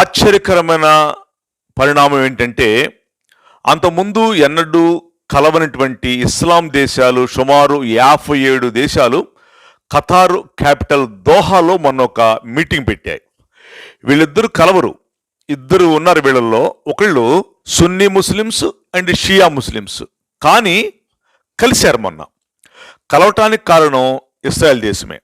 ఆశ్చర్యకరమైన పరిణామం ఏంటంటే అంతకుముందు ఎన్నడూ కలవనటువంటి ఇస్లాం దేశాలు సుమారు యాభై ఏడు దేశాలు ఖతారు క్యాపిటల్ దోహాలో మొన్న ఒక మీటింగ్ పెట్టాయి. వీళ్ళిద్దరు కలవరు. ఇద్దరు ఉన్నారు వీళ్ళల్లో. ఒకళ్ళు Sunni Muslims and Shia Muslims. కానీ కలిశారు మొన్న. కలవటానికి కారణం ఇస్రాయల్ దేశమే.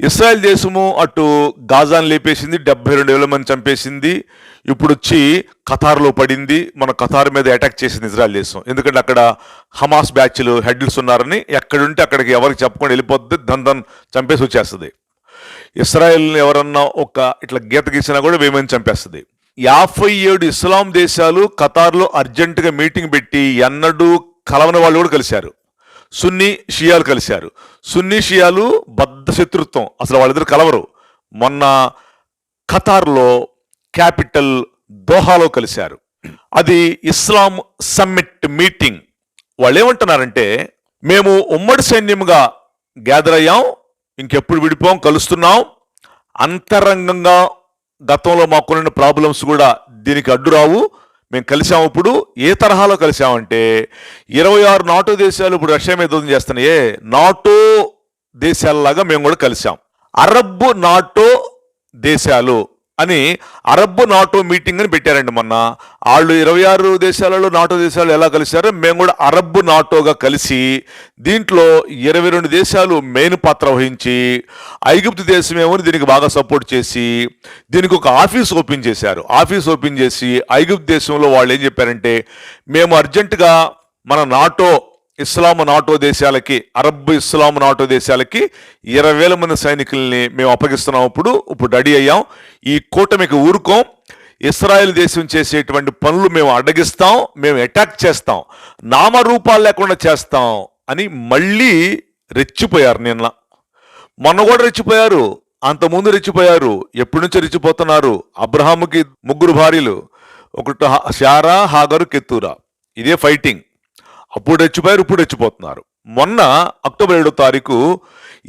ఇస్రాయల్ దేశము అటు గాజాను లేపేసింది డెబ్బై రెండు వేల మంది చంపేసింది. ఇప్పుడు వచ్చి ఖతార్లో పడింది. మన ఖతార్ మీద అటాక్ చేసింది ఇజ్రాయల్ దేశం. ఎందుకంటే అక్కడ హమాస్ బ్యాచ్లు హెడ్స్ ఉన్నారని ఎక్కడుంటే అక్కడికి ఎవరికి చెప్పకుండా వెళ్ళిపోద్ది దన్ దన్ చంపేసి వచ్చేస్తుంది. ఇస్రాయల్ని ఎవరన్నా ఒక ఇట్లా గీత గీసినా కూడా వేమని చంపేస్తుంది. యాభై ఏడు ఇస్లాం దేశాలు ఖతార్లో అర్జెంటుగా మీటింగ్ పెట్టి ఎన్నడూ కలవని వాళ్ళు కూడా కలిశారు. సున్నీ షియాలు కలిశారు. సున్నీ షియాలు బద్ద శత్రుత్వం. అసలు వాళ్ళిద్దరు కలవరు. మొన్న ఖతార్లో క్యాపిటల్ దోహాలో కలిశారు. అది ఇస్లాం సమ్మిట్ మీటింగ్. వాళ్ళు ఏమంటున్నారంటే మేము ఉమ్మడి సైన్యంగా గ్యాదర్ అయ్యాం ఇంకెప్పుడు విడిపోం కలుస్తున్నాం. అంతరంగంగా గతంలో మాకున్న ప్రాబ్లమ్స్ కూడా దీనికి అడ్డు రావు. మేము కలిసాము ఇప్పుడు ఏ తరహాలో కలిసామంటే ఇరవై ఆరు నాటో దేశాలు ఇప్పుడు రష్యా మీద యుద్ధం చేస్తున్నాయే. నాటో దేశాలలాగా మేము కూడా కలిసాం అరబ్ నాటో దేశాలు అని అరబ్ నాటో మీటింగ్ అని పెట్టారండి మొన్న. వాళ్ళు ఇరవై ఆరు దేశాలలో నాటో దేశాలు ఎలా కలిశారో మేము కూడా అరబ్ నాటోగా కలిసి దీంట్లో ఇరవై రెండు దేశాలు మెయిన్ పాత్ర వహించి ఐగుప్తు దేశమేమో దీనికి బాగా సపోర్ట్ చేసి దీనికి ఒక ఆఫీస్ ఓపెన్ చేశారు. ఆఫీస్ ఓపెన్ చేసి ఐగుప్తు దేశంలో వాళ్ళు ఏం చెప్పారంటే మేము అర్జెంటుగా మన నాటో ఇస్లాం నాటో దేశాలకి అరబ్ ఇస్లాం నాటో దేశాలకి ఇరవై వేల మంది సైనికుల్ని మేము అప్పగిస్తున్నాం. ఇప్పుడు ఇప్పుడు రెడీ అయ్యాం. ఈ కూటమికి ఊరుకోం. ఇస్రాయెల్ దేశం చేసేటువంటి పనులు మేము అడ్డగిస్తాం. మేము అటాక్ చేస్తాం. నామరూపాలు లేకుండా చేస్తాం అని మళ్ళీ రెచ్చిపోయారు నిన్న. మొన్న కూడా రెచ్చిపోయారు. అంతకుముందు రెచ్చిపోయారు. ఎప్పటి నుంచి రెచ్చిపోతున్నారు. అబ్రహాముకి ముగ్గురు భార్యలు. ఒకటి హా- శారా హాగరు కెత్తూరా. ఇదే ఫైటింగ్. అప్పుడు రెచ్చిపోయారు ఇప్పుడు రెచ్చిపోతున్నారు మొన్న అక్టోబర్ ఏడో తారీఖు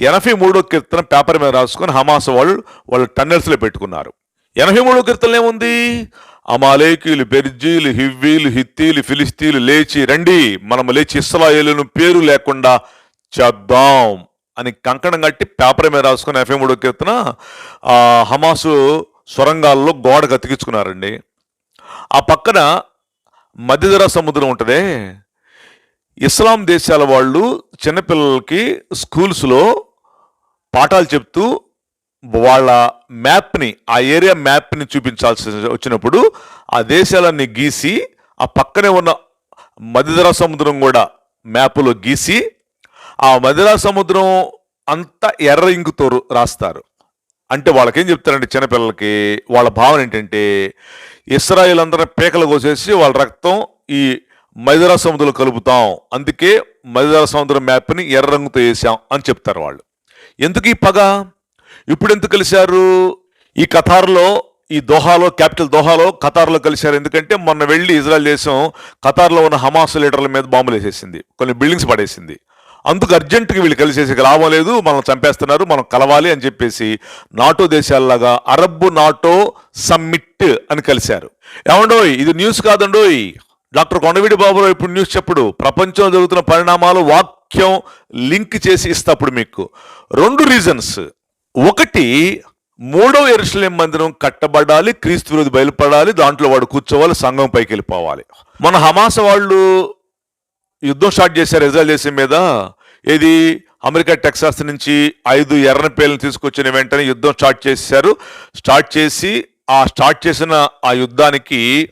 ఎనభై మూడో కీర్తన పేపర్ మీద రాసుకొని హమాస్ వాళ్ళు వాళ్ళు టన్నర్స్లో పెట్టుకున్నారు. ఎనభై మూడో కీర్తనలు ఏముంది? అమాలేకీలు బెర్జీలు హివ్వీలు హిత్తీలు ఫిలిస్తీలు లేచి రండి మనం లేచి ఇస్రాయేలును పేరు లేకుండా చేద్దాం అని కంకణం కట్టి పేపర్ మీద రాసుకుని ఎనభై మూడో కీర్తన హమాసు సొరంగాల్లో గోడ అతికించుకున్నారండి. ఆ పక్కన మధ్యధరా సముద్రం ఉంటుందే ఇస్లాం దేశాల వాళ్ళు చిన్నపిల్లలకి స్కూల్స్లో పాఠాలు చెప్తూ వాళ్ళ మ్యాప్ని ఆ ఏరియా మ్యాప్ని చూపించాల్సి వచ్చినప్పుడు ఆ దేశాలన్నీ గీసి ఆ పక్కనే ఉన్న మధ్యధరా సముద్రం కూడా మ్యాప్లో గీసి ఆ మధ్యధరా సముద్రం అంతా ఎర్ర ఇంకుతో రాస్తారు. అంటే వాళ్ళకేం చెప్తారంటే చిన్నపిల్లలకి వాళ్ళ భావన ఏంటంటే ఇస్రాయిల్ అందరం పీకలు కోసేసి వాళ్ళ రక్తం ఈ మైదరా సముద్రంలో కలుపుతాం. అందుకే మైదరా సముద్రం మ్యాప్ని ఎర్ర రంగుతో వేసాం అని చెప్తారు వాళ్ళు. ఎందుకు ఈ పగ? ఇప్పుడు ఎందుకు కలిశారు? ఈ కతార్లో ఈ దోహాలో క్యాపిటల్ దోహాలో ఖతార్లో కలిశారు. ఎందుకంటే మొన్న వెళ్ళి ఇజ్రాయెల్ దేశం ఖతార్లో ఉన్న హమాస్ లీడర్ల మీద బాంబులు వేసేసింది. కొన్ని బిల్డింగ్స్ పడేసింది. అందుకు అర్జెంటుగా వీళ్ళు కలిసేసి లాభం లేదు మనం చంపేస్తున్నారు మనం కలవాలి అని చెప్పేసి నాటో దేశాలలాగా అరబ్ నాటో సమ్మిట్ అని కలిశారు. ఏమండోయ్ ఇది న్యూస్ కాదండోయ్. డాక్టర్ కొండవీడి బాబురావు ఇప్పుడు న్యూస్ చెప్పుడు. ప్రపంచంలో జరుగుతున్న పరిణామాలు వాక్యం లింక్ చేసి ఇస్తా అప్పుడు మీకు. రెండు రీజన్స్ ఒకటి మూడవ ఎరుసలేం మందిరం కట్టబడాలి క్రీస్తు విరోధి బయలుపడాలి దాంట్లో వాడు కూర్చోవాలి సంఘం పైకి వెళ్ళిపోవాలి. మన హమాస వాళ్ళు యుద్ధం స్టార్ట్ చేశారు ఇజ్రాయల్ దేశం మీద. ఏది? అమెరికా టెక్సాస్ నుంచి ఐదు ఎర్రని పేర్లను తీసుకొచ్చిన వెంటనే యుద్ధం స్టార్ట్ చేశారు. స్టార్ట్ చేసి ఆ స్టార్ట్ చేసిన ఆ యుద్ధానికి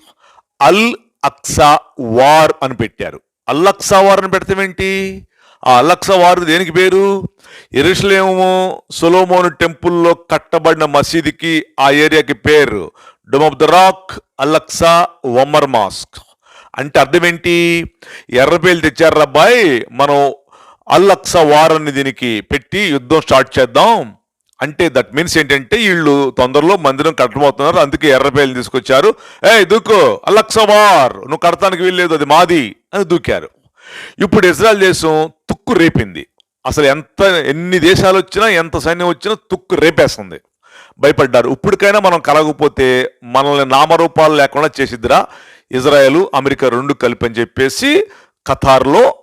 అల్ అక్సా వార్ అని పెట్టారు. అల్లక్సా వార్ అని పెడతామేంటి ఆ అలక్సా వార్ దేనికి పేరు? ఎరుసలేము సొలోమోను టెంపుల్లో కట్టబడిన మసీదుకి ఆ ఏరియాకి పేరు. Dome of the Rock Al Aqsa Omar mosque. అంటే అర్థం ఏంటి? ఎర్రపేలు తెచ్చారు అబ్బాయి మనం అల్లక్సా వార్ అని దీనికి పెట్టి యుద్ధం స్టార్ట్ చేద్దాం. అంటే దట్ మీన్స్ ఏంటంటే వీళ్ళు తొందరలో మందిరం కట్టబోతున్నారు. అందుకే ఎర్రపేలు తీసుకొచ్చారు. ఏ దూకు అలక్సవార్ నువ్వు కడతానికి వీల్లేదు అది మాది అని దూకారు. ఇప్పుడు ఇజ్రాయల్ దేశం తుక్కు రేపింది. అసలు ఎంత ఎన్ని దేశాలు వచ్చినా ఎంత సైన్యం వచ్చినా తుక్కు రేపేస్తుంది. భయపడ్డారు. ఇప్పటికైనా మనం కలగకపోతే మనల్ని నామరూపాలు లేకుండా చేసిద్దిరా. ఇజ్రాయెల్ అమెరికా రెండు కలిపి అని చెప్పేసి ఖతార్లో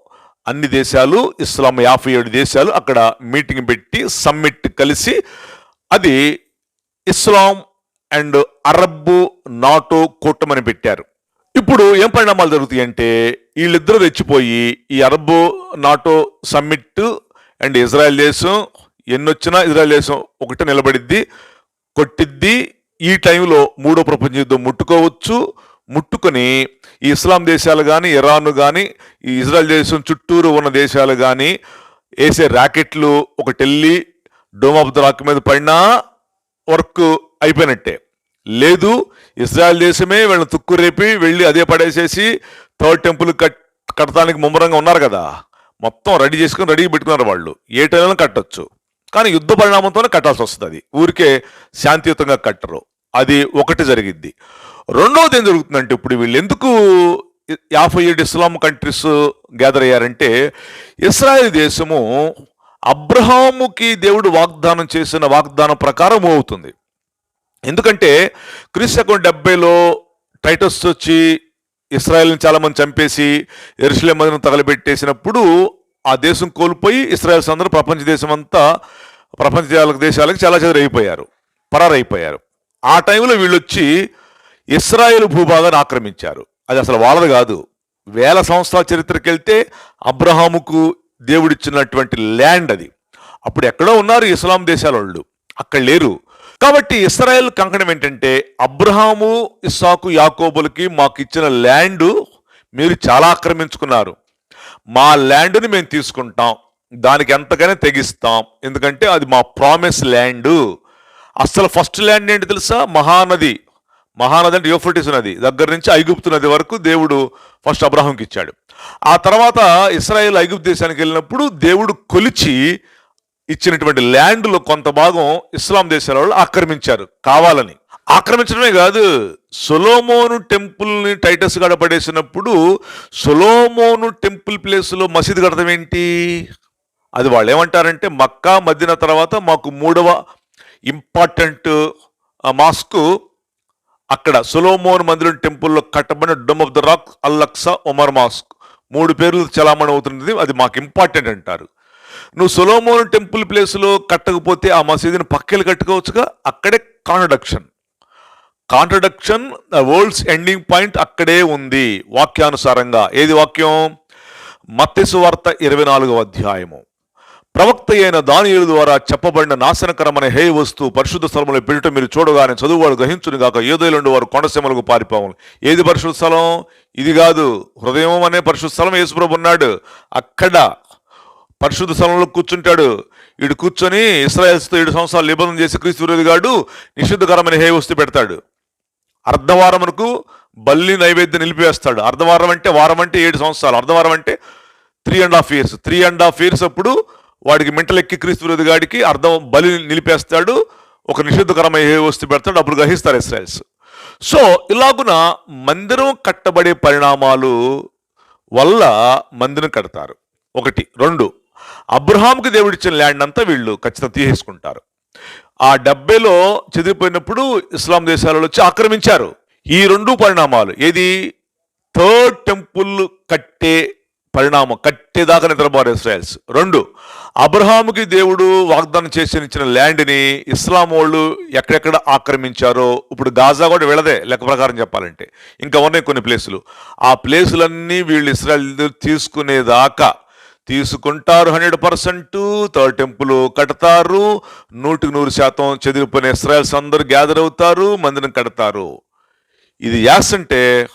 అన్ని దేశాలు ఇస్లాం యాభై ఏడు దేశాలు అక్కడ మీటింగ్ పెట్టి సమ్మిట్ కలిసి అది ఇస్లాం అండ్ అరబ్ నాటో కూటమని పెట్టారు. ఇప్పుడు ఏం పరిణామాలు జరుగుతాయి అంటే వీళ్ళిద్దరూ రెచ్చిపోయి ఈ Arab NATO summit and Israel దేశం ఎన్నొచ్చినా ఇజ్రాయెల్ దేశం ఒకటే నిలబడిద్ది కొట్టిద్ది. ఈ టైంలో మూడో ప్రపంచ యుద్ధం ముట్టుకోవచ్చు. ముట్టుకొని ఈ ఇస్లాం దేశాలు కానీ ఇరాన్ కానీ ఈ ఇజ్రాయల్ దేశం చుట్టూరు ఉన్న దేశాలు కానీ వేసే ర్యాకెట్లు ఒకటెళ్ళి డోమ్ ఆఫ్ ద రాక్ మీద పడినా వర్క్ అయిపోయినట్టే. లేదు ఇజ్రాయెల్ దేశమే వీళ్ళని తుక్కు రేపి వెళ్ళి అదే పడేసేసి థర్డ్ టెంపుల్ కట్ కట్టడానికి ముమ్మరంగా ఉన్నారు కదా. మొత్తం రెడీ చేసుకుని రెడీ పెట్టుకున్నారు వాళ్ళు. ఏ టైంలో కట్టొచ్చు. కానీ యుద్ధ పరిణామంతోనే కట్టాల్సి వస్తుంది. అది ఊరికే శాంతియుతంగా కట్టరు. అది ఒకటి జరిగిద్ది. రెండవది ఏం జరుగుతుందంటే ఇప్పుడు వీళ్ళు ఎందుకు యాభై ఏడు ఇస్లాం కంట్రీస్ గ్యాదర్ అయ్యారంటే ఇస్రాయల్ దేశము అబ్రహాముకి దేవుడు వాగ్దానం చేసిన వాగ్దానం ప్రకారం అవుతుంది. ఎందుకంటే క్రీస్తకం డెబ్బైలో టైటస్ వచ్చి ఇస్రాయల్ని చాలామంది చంపేసి ఎరుసలేం మదను తగలబెట్టేసినప్పుడు ఆ దేశం కోల్పోయి ఇస్రాయల్స్ అందరూ ప్రపంచ దేశం అంతా ప్రపంచ దేశాలకు దేశాలకు చాలా చెదరైపోయారు పరారైపోయారు. ఆ టైంలో వీళ్ళొచ్చి ఇస్రాయేల్ భూభాగాన్ని ఆక్రమించారు. అది అసలు వాళ్ళది కాదు. వేల సంవత్సరాల చరిత్రకి వెళ్తే అబ్రహాముకు దేవుడిచ్చినటువంటి ల్యాండ్ అది. అప్పుడు ఎక్కడో ఉన్నారు ఇస్లాం దేశాల వాళ్ళు అక్కడ లేరు. కాబట్టి ఇస్రాయెల్ కంకణం ఏంటంటే అబ్రహాము ఇస్సాకు యాకోబులకి మాకు ఇచ్చిన ల్యాండ్ మీరు చాలా ఆక్రమించుకున్నారు. మా ల్యాండ్ని మేము తీసుకుంటాం. దానికి ఎంతగానే తెగిస్తాం. ఎందుకంటే అది మా ప్రామిస్ ల్యాండ్. అసలు ఫస్ట్ ల్యాండ్ ఏంటి తెలుసా? మహానది. మహానది అంటే యోఫ్రటిస్ నది. దగ్గర నుంచి ఐగుప్తు నది వరకు దేవుడు ఫస్ట్ అబ్రాహంకి ఇచ్చాడు. ఆ తర్వాత ఇస్రాయేల్ ఐగుప్తు దేశానికి వెళ్ళినప్పుడు దేవుడు కొలిచి ఇచ్చినటువంటి ల్యాండ్లో కొంత భాగం ఇస్లాం దేశాల వాళ్ళు ఆక్రమించారు. కావాలని. ఆక్రమించడమే కాదు సొలోమోను టెంపుల్ని టైటస్ గడ పడేసినప్పుడు సొలోమోను టెంపుల్ ప్లేస్లో మసీదు కడతాం ఏంటి? అది వాళ్ళు ఏమంటారంటే మక్కా మద్దిన తర్వాత మాకు మూడవ ఇంపార్టెంట్ మాస్క్ అక్కడ సొలోమోన్ మందిరం టెంపుల్లో కట్టబడిన Dome of the Rock Al Aqsa Omar mosque. మూడు పేర్లు చలామణి అవుతున్నది అది మాకు ఇంపార్టెంట్ అంటారు. నువ్వు సొలోమోన్ టెంపుల్ ప్లేస్లో కట్టకపోతే ఆ మసీదుని పక్కలు కట్టుకోవచ్చుగా? అక్కడే contradiction. Contradiction the world's ending point అక్కడే ఉంది వాక్యానుసారంగా. ఏది వాక్యం? మత్స్సు వార్త ఇరవై నాలుగవ అధ్యాయము. ప్రవక్త అయిన దానియుల ద్వారా చెప్పబడిన నాశనకరమైన హే వస్తువు పరిశుద్ధ స్థలంలో పెట్టుట మీరు చూడగానే చదువువాడు గ్రహించును కాక ఏదోలండు వారు కొండసీమలకు పారిపోవాలి. ఏది పరిశుద్ధ స్థలం? ఇది కాదు. హృదయం అనే పరిశుద్ధ స్థలం యేసుప్రభు ఉన్నాడు. అక్కడ పరిశుద్ధ స్థలంలో కూర్చుంటాడు. ఇడు కూర్చొని ఇస్రాయల్స్తో ఏడు సంవత్సరాలు నిబంధన చేసి క్రీస్తు విరోధిగాడు నిషిద్ధకరమైన హే వస్తువు పెడతాడు. అర్ధవారమునకు బల్లి నైవేద్యం నిలిపివేస్తాడు. అర్ధవారం అంటే వారం అంటే ఏడు సంవత్సరాలు. అర్ధవారం అంటే three and half years three and half years అప్పుడు వాడికి మెంటలెక్కి క్రీస్తు విరోధి గాడికి అర్థం బలి నిలిపేస్తాడు ఒక నిషిద్ధకరమైన ఏ వస్తువు పెడతాడు అప్పుడు గ్రహిస్తారు ఇస్రాయల్స్. సో ఇలాగున మందిరం కట్టబడే పరిణామాలు వల్ల మందిరం కడతారు. ఒకటి. రెండు. అబ్రహాంకి దేవుడిచ్చిన ల్యాండ్ అంతా వీళ్ళు ఖచ్చితంగా తీసేసుకుంటారు. ఆ డెబ్బైలో చెదిరిపోయినప్పుడు ఇస్లాం దేశాలలో వచ్చి ఆక్రమించారు. ఈ రెండు పరిణామాలు. ఏది? థర్డ్ టెంపుల్ కట్టే పరిణామం కట్టేదాకా నిద్రపోరు ఇస్రాయల్స్. రెండు అబ్రహాముకి దేవుడు వాగ్దానం చేసి ఇచ్చిన ల్యాండ్ని ఇస్లాం వాళ్ళు ఎక్కడెక్కడ ఆక్రమించారో ఇప్పుడు గాజా కూడా వెళ్ళదే లెక్క ప్రకారం చెప్పాలంటే. ఇంకా ఉన్నాయి కొన్ని ప్లేసులు. ఆ ప్లేసులన్నీ వీళ్ళు ఇస్రాయల్ తీసుకునేదాకా తీసుకుంటారు హండ్రెడ్ పర్సెంట్. థర్డ్ టెంపుల్ కడతారు. నూటికి నూరు శాతం చెదిరిపోయిన ఇస్రాయల్స్ అందరూ గ్యాదర్ అవుతారు మందిరం కడతారు. ఇది యాస్ అంటే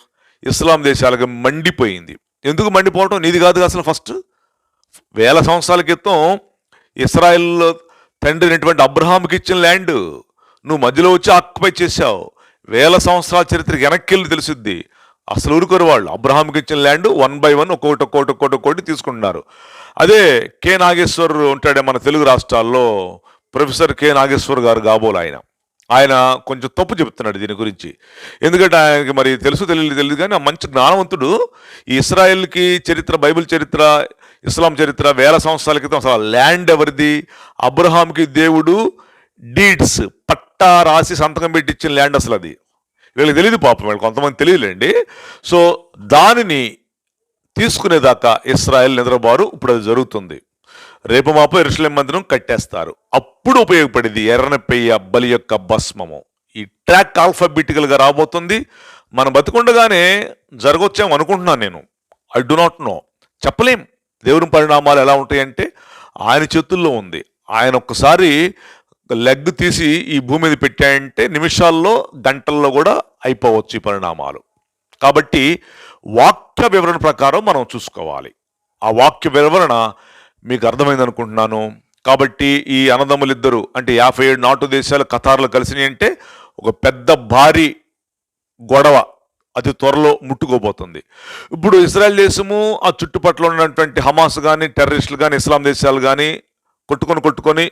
ఇస్లాం దేశాలకు మండిపోయింది. ఎందుకు మండిపోవటం? నీది కాదు అసలు ఫస్ట్. వేల సంవత్సరాల క్రితం ఇస్రాయిల్లో తండ్రి అయినటువంటి అబ్రహాంకి ఇచ్చిన ల్యాండ్. నువ్వు మధ్యలో వచ్చి ఆక్యుపై చేశావు. వేల సంవత్సరాల చరిత్ర వెనక్కి వెళ్ళి తెలుసుద్ది. అసలు ఊరుకోరు వాళ్ళు. అబ్రహాంకి ఇచ్చిన ల్యాండ్ వన్ బై వన్ ఒక్కొక్కటి ఒక్కొక్కటి ఒక్కొక్కటి ఒక్కొక్కటి తీసుకుంటున్నారు. అదే కె నాగేశ్వర్ ఉంటాడే మన తెలుగు రాష్ట్రాల్లో ప్రొఫెసర్ కె నాగేశ్వర్ గారు కాబోలు ఆయన. ఆయన కొంచెం తప్పు చెప్తున్నాడు దీని గురించి. ఎందుకంటే ఆయనకి మరి తెలుసు తెలియదు తెలియదు కానీ ఆ మంచి జ్ఞానవంతుడు ఈ ఇస్రాయెల్కి చరిత్ర బైబిల్ చరిత్ర ఇస్లాం చరిత్ర వేల సంవత్సరాల క్రితం అసలు ల్యాండ్ ఎవరిది? అబ్రహాంకి దేవుడు డీడ్స్ పట్ట రాసి సంతకం పెట్టి ఇచ్చిన ల్యాండ్ అసలు అది. వీళ్ళకి తెలియదు పాపం వీళ్ళు కొంతమంది తెలియలేండి సో దానిని తీసుకునేదాకా ఇస్రాయెల్ నిద్రబారు. ఇప్పుడు అది జరుగుతుంది. రేపు మాపు ఎరుసలేం మందిరం కట్టేస్తారు. అప్పుడు ఉపయోగపడేది ఎర్రనపెయ్య బలి యొక్క భస్మము. ఈ ట్రాక్ ఆల్ఫాబెటికల్గా రాబోతుంది. మనం బతుకుండగానే జరగొచ్చాం అనుకుంటున్నాను నేను. I do not know. చెప్పలేం. దేవుని పరిణామాలు ఎలా ఉంటాయంటే ఆయన చేతుల్లో ఉంది. ఆయన ఒక్కసారి లెగ్ తీసి ఈ భూమి మీద పెట్టాయంటే నిమిషాల్లో గంటల్లో కూడా అయిపోవచ్చు ఈ పరిణామాలు. కాబట్టి వాక్య వివరణ ప్రకారం మనం చూసుకోవాలి. ఆ వాక్య వివరణ మీకు అర్థమైంది అనుకుంటున్నాను. కాబట్టి ఈ అన్నదమ్ములిద్దరు అంటే యాభై ఏడు నాటు దేశాలు కతార్లు కలిసినాయి అంటే ఒక పెద్ద భారీ గొడవ అది త్వరలో ముట్టుకోబోతుంది. ఇప్పుడు ఇజ్రాయెల్ దేశము ఆ చుట్టుపక్కల ఉన్నటువంటి హమాస్ కానీ టెర్రరిస్టులు కానీ ఇస్లాం దేశాలు కానీ కొట్టుకొని కొట్టుకొని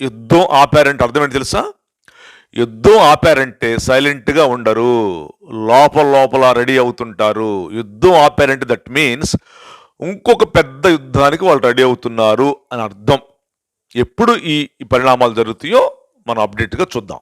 యుద్ధం ఆపారంటే అర్థం ఏంటి తెలుసా? యుద్ధం ఆపారంటే సైలెంట్గా ఉండరు. లోపల లోపల రెడీ అవుతుంటారు. యుద్ధం ఆపారంటే దట్ మీన్స్ ఇంకొక పెద్ద యుద్ధానికి వాళ్ళు రెడీ అవుతున్నారు అని అర్థం. ఎప్పుడు ఈ పరిణామాలు జరుగుతాయో మనం అప్డేట్గా చూద్దాం.